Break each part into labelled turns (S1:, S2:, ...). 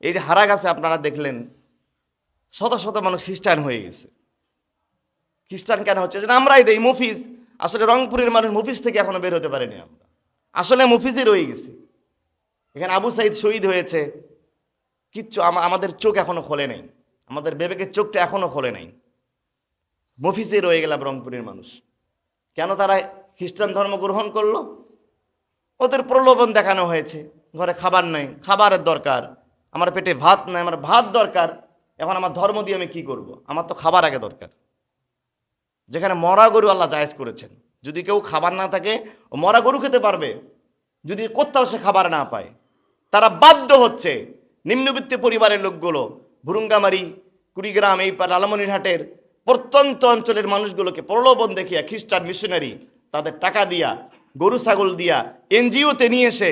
S1: এই যে হারা গাছে আপনারা দেখলেন, শত শত মানুষ খ্রিস্টান হয়ে গেছে। খ্রিস্টান কেন হচ্ছে? যে আমরাই দেই, মুফিজ। আসলে রংপুরের মানুষ মুফিজ থেকে এখনও বের হতে পারেনি আমরা। আসলে মুফিজই রয়ে গেছে। এখানে আবু সাইদ শহীদ হয়েছে। কিচ্ছু আমাদের চোখ এখনও খোলে নাই। আমাদের বেবেকের চোখটা এখনও খোলে নাই। মফিসে রয়ে গেলাম রংপুরের মানুষ। কেন তারা খ্রিস্টান ধর্ম গ্রহণ করল? ওদের প্রলোভন দেখানো হয়েছে। ঘরে খাবার নেই, খাবারের দরকার। আমার পেটে ভাত নাই, আমার ভাত দরকার, এখন আমার ধর্ম দিয়ে আমি কি করব। আমার তো খাবার আগে দরকার। যেখানে মরা গরু আল্লাহ জায়েজ করেছেন। যদি কেউ খাবার না থাকে মরা গরু খেতে পারবে। যদি কোথাও সে খাবার না পায়, তারা বাধ্য হচ্ছে নিম্নবিত্ত পরিবারের লোকগুলো, ভুরুঙ্গামারি, কুড়িগ্রাম, এই লালমনিরহাটের প্রত্যন্ত অঞ্চলের মানুষগুলোকে প্রলোভন দেখিয়া খ্রিস্টান মিশনারি তাদের টাকা দিয়া, গরু, ছাগল দিয়া, এনজিওতে নিয়ে এসে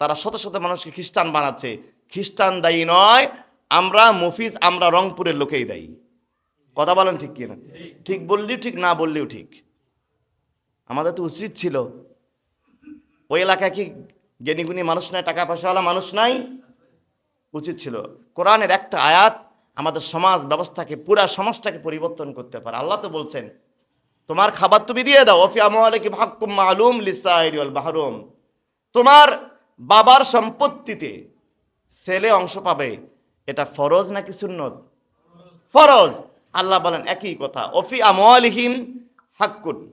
S1: তারা শত শত মানুষকে খ্রিস্টান বানাচ্ছে। খ্রিস্টান দায়ী নয়, আমরা মফিজ, আমরা রংপুরের লোকেই দায়ী। কথা বলেন ঠিক কিনা? ঠিক বললেও ঠিক, না বললেও ঠিক। আমাদের তো উচিত ছিল। ওই এলাকায় কি জ্ঞানীগুণী মানুষ নাই টাকা পয়সাওয়ালা মানুষ নাই? উচিত ছিল। কোরআনের একটা আয়াত আমাদের সমাজ ব্যবস্থাকে, পুরা সমাজটাকে পরিবর্তন করতে পারে। আল্লাহ তো বলছেন, তোমার খাবার তুমি দিয়ে দাও। অফি আমলে কি ভাক্কুম মালুম লিসাইরিয়াল বাহরুম। তোমার বাবার সম্পত্তিতে ছেলে অংশ পাবে। এটা ফরজ নাকি সুন্নত? ফরজ। আল্লাহ বলেন, একই কথা। অফি আমলিহিম হাক্কুন।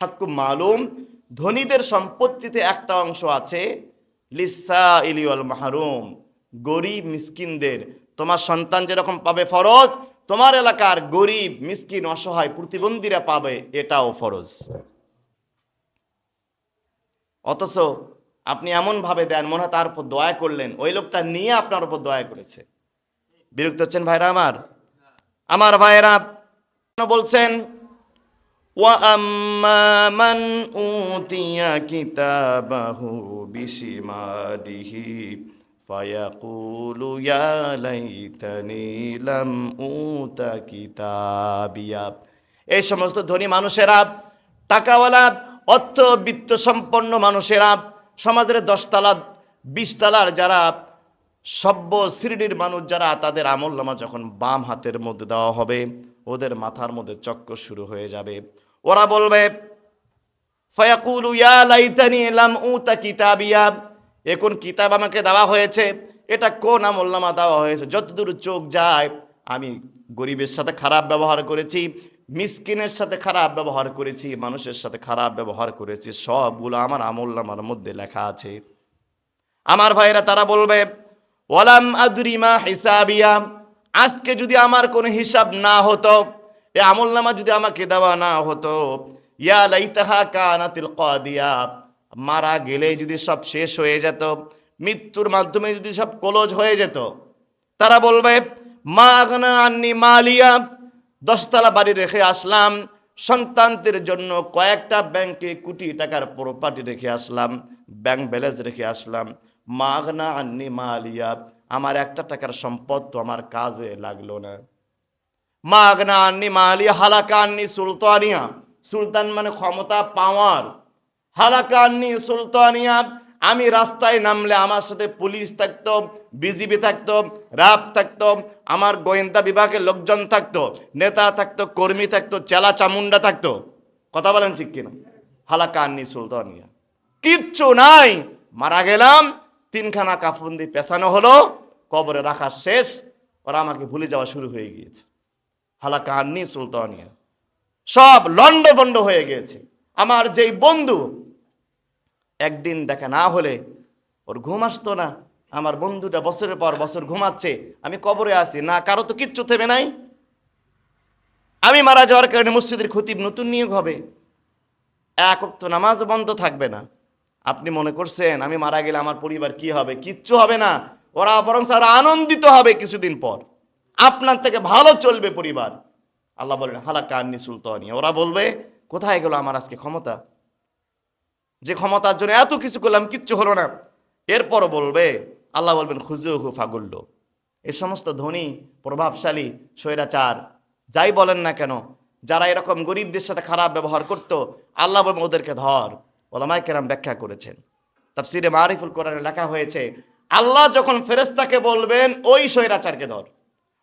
S1: হাক্কুম মালুম। ধনীদের সম্পত্তিতে একটা অংশ আছে। লিসা ইলিওয়াল মাহরুম। গরিব মিসকিনদের। তোমার সন্তান যেরকম পাবে ফরজ, তোমার এলাকার গরিব, মিসকিন, অসহায় প্রতিবন্ধীরা পাবে, এটাও ফরজ। অথচ আপনি এমন ভাবে দেন মনে হয় তার উপর দয়া করলেন ওই লোকটা নিয়ে আপনার উপর দয়া করেছে বিরক্ত হচ্ছেন ভাইরা আমার আমার ভাইয়েরা বলছেন وأما من أوتي كتابه بشماله فيقول يا ليتني لم أوت كتابيا এই সমস্ত ধনী মানুষেরা টাকাওয়ালা অর্থবিত্ত সম্পন্ন মানুষেরা সমাজের দশতলা, বিশতলার যারা সভ্য শ্রেণির মানুষ, যারা তাদের আমল নামা যখন বাম হাতের মধ্যে দেওয়া হবে, ওদের মাথার মধ্যে চক্কর শুরু হয়ে যাবে। ওরা বলবে, ফয়াকুলু লাইতানি লাম উতা কিতাবিয়া। এখন কিতাব আমাকে দেওয়া হয়েছে, এটা কোন আমল নামা দেওয়া হয়েছে? যতদূর চোখ যায়, আমি গরিবের সাথে খারাপ ব্যবহার করেছি মিসকিনের সাথে খারাপ ব্যবহার করেছি, মানুষের সাথে খারাপ ব্যবহার করেছি, সবগুলো আমার আমল নামার মধ্যে লেখা আছে। আমার ভাইরা তারা বলবে, ওয়ালাম আদরিমা হিসাবিয়া, আজকে যদি আমার কোনো হিসাব না হতো, এ আমল নামা যদি আমাকে দেওয়া না হতো, ইয়া লাইতাহা কানাতিল কাদিয়া, মারা গেলে যদি সব শেষ হয়ে যেত, মৃত্যুর মাধ্যমে যদি সব কলজ হয়ে যেত। তারা বলবে, মা আগনা আন্নি মালিয়া দশতলা বাড়ি রেখে আসলাম। সন্তানদের জন্য কয়েকটা ব্যাংকে কোটি টাকার প্রপার্টি রেখে আসলাম। ব্যাংক ব্যালেন্স রেখে আসলাম। মাগনা আন্নি মালিয়া, আমার একটা টাকার সম্পদ তো আমার কাজে লাগল না। মাগনা আন্নি মালিয়া, হালাকা আন্নি সুলতানিয়া। সুলতান মানে ক্ষমতা পাওয়ার। হালাকা আন্নি সুলতানিয়া আমি রাস্তায় নামলে আমার সাথে পুলিশ থাকতো, বিজিবি থাকতো র্যাব থাকতো, আমার গোয়েন্দা বিভাগের লোকজন থাকতো, নেতা থাকতো, কর্মী থাকতো, চেলা চামুন্ডা থাকতো। কথা বলেন ঠিক কিনা? হালাকা আন্নি সুলতানিয়া কিচ্ছু নাই। মারা গেলাম, তিনখানা কাফন দিয়ে পেছানো হলো, কবরে রাখা শেষ, ওরা আমাকে ভুলে যাওয়া শুরু হয়ে গিয়েছে। হালাকা আন্নি সুলতানিয়া সব লন্ড হয়ে গিয়েছে। আমার যেই বন্ধু একদিন দেখা না হলে ওর ঘুম আসতো না। আমার বন্ধুটা বছরের পর বছর ঘুমাচ্ছে। আমি কবরে আছি। না, কারও তো কিচ্ছু থেমে নাই। আমি মারা যাওয়ার কারণে মসজিদের খতিব নতুন নিয়োগ হবে। এক তো নামাজ বন্ধ থাকবে না। আপনি মনে করছেন, আমি মারা গেলে আমার পরিবার কি হবে? কিচ্ছু হবে না। ওরা বরং স্যার আনন্দিত হবে কিছুদিন পর। আপনার থেকে ভালো চলবে পরিবার। আল্লাহ বলেন, হালাকা আন্নি সুলতানি। ওরা বলবে, কোথায় গেল আমার আজকে ক্ষমতা? যে ক্ষমতার জন্য এত কিছু করলাম, কিচ্ছু হলো না। এরপরও বলবে, আল্লাহ বলবেন খুজুহু ফাগুল্ল। এ সমস্ত ধনী, প্রভাবশালী স্বৈরাচার, যাই বলেন না কেন, যারা এরকম গরিবদের সাথে খারাপ ব্যবহার করতো, আল্লাহ বলবেন, ওদেরকে ধর। ওলামাই কেরাম ব্যাখ্যা করেছেন। তাফসিরে মারিফুল কোরআনে লেখা হয়েছে, আল্লাহ যখন ফেরেস্তাকে বলবেন, ওই স্বৈরাচারকে ধর,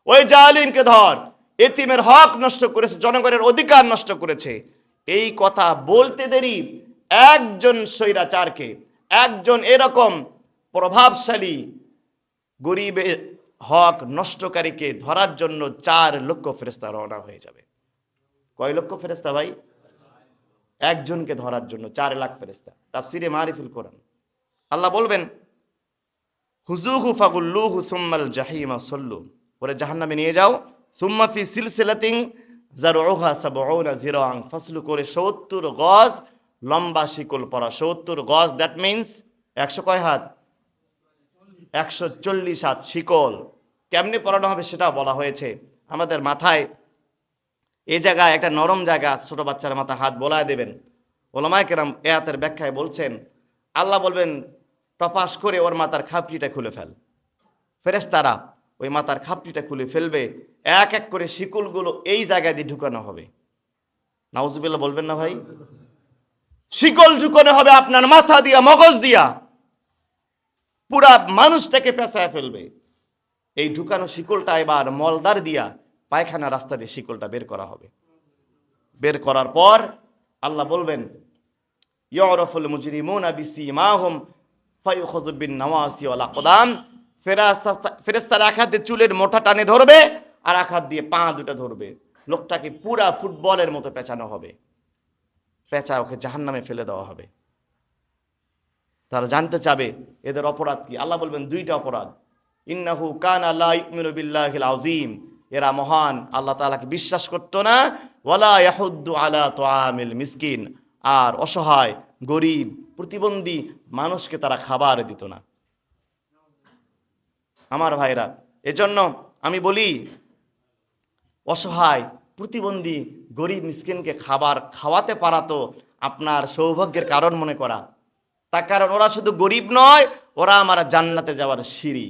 S1: ওই জালিমকে ধর, এতিমের হক নষ্ট করেছে, জনগণের অধিকার নষ্ট করেছে। এই কথা বলতে দেরি একজন স্বৈরাচারকে, একজন এরকম প্রভাবশালী গরিবের হক নষ্টকারীকে ধরার জন্য চার লক্ষ ফেরেস্তা রওনা হয়ে যাবে। কয় লক্ষ ফেরেস্তা ভাই? একজনকে ধরার জন্য চার লাখ ফেরেস্তা তাফসিরে মারিফুল কোরআন। আল্লাহ বলবেন, হুজুহু ফাগুল্লুহু সুম্মাল জাহিমা সল্লু। ওরে জাহান্নামে নিয়ে যাও। সুম্মা ফি সিলসিলাতিং জারউহা সাবউনা জিরাআন। ফাসলু করে 70 গজ লম্বা শিকল পরা 70 গজ দ্যাট মিন্স 100 কয় হাত? একশো চল্লিশ হাত শিকল। কেমনি পরানো হবে সেটা বলা হয়েছে। আমাদের মাথায় এই জায়গায় একটা নরম জায়গা ছোট বাচ্চার মাথা হাত বলায় দেবেন। ওলামায় কেরাম এয়াতের ব্যাখ্যায় বলছেন, আল্লাহ বলবেন, টপাস করে ওর মাথার খাপটিটা খুলে ফেল। ফেরেশতারা ওই মাথার খাপটিটা খুলে ফেলবে। এক এক করে শিকলগুলো এই জায়গায় দিয়ে ঢুকানো হবে। নাউজুবিল্লাহ বলবেন না ভাই? শিকল ঢুকানো হবে আপনার মাথা দিয়া, মগজ দিয়া। পুরা মানুষটাকে পেঁচায় ফেলবে। এই ঢুকানো শিকলটা এবার মলদার দিয়া পায়খানা রাস্তা দিয়ে শিকলটা বের করা হবে। বের করার পর আল্লাহ বলবেন, ইয়রফুল মুজরিমুনা বিসিমাহুম ফায়ুখাযু বিন নাওয়াসি ওয়াল আকদাম। ফেরেশতা ফেরেশতার এক হাতে চুলের মোটা টানে ধরবে আর এক হাত দিয়ে পা দুটো ধরবে। লোকটাকে পুরা ফুটবলের মতো পেঁচানো হবে। পেঁচা ওকে জাহান্নামে ফেলে দেওয়া হবে। তারা জানতে চাবে, এদের অপরাধ কি? আল্লাহ বলবেন, দুইটা অপরাধ। ইন্নাহু কান আল্লাহ আযীম। এরা মহান, আল্লাহ তাআলাকে বিশ্বাস করতো না। ওয়ালা ইয়াহুদ্দু আলা তুআমিল মিসকিন। আর অসহায়, গরিব, প্রতিবন্ধী মানুষকে তারা খাবার দিত না। আমার ভাইরা, এজন্য আমি বলি, অসহায়, প্রতিবন্ধী গরিব মিসকিনকে খাবার খাওয়াতে পারা তো আপনার সৌভাগ্যের কারণ মনে করা। তার কারণ ওরা শুধু গরিব নয়, ওরা আমার জান্নাতে যাওয়ার সিঁড়ি।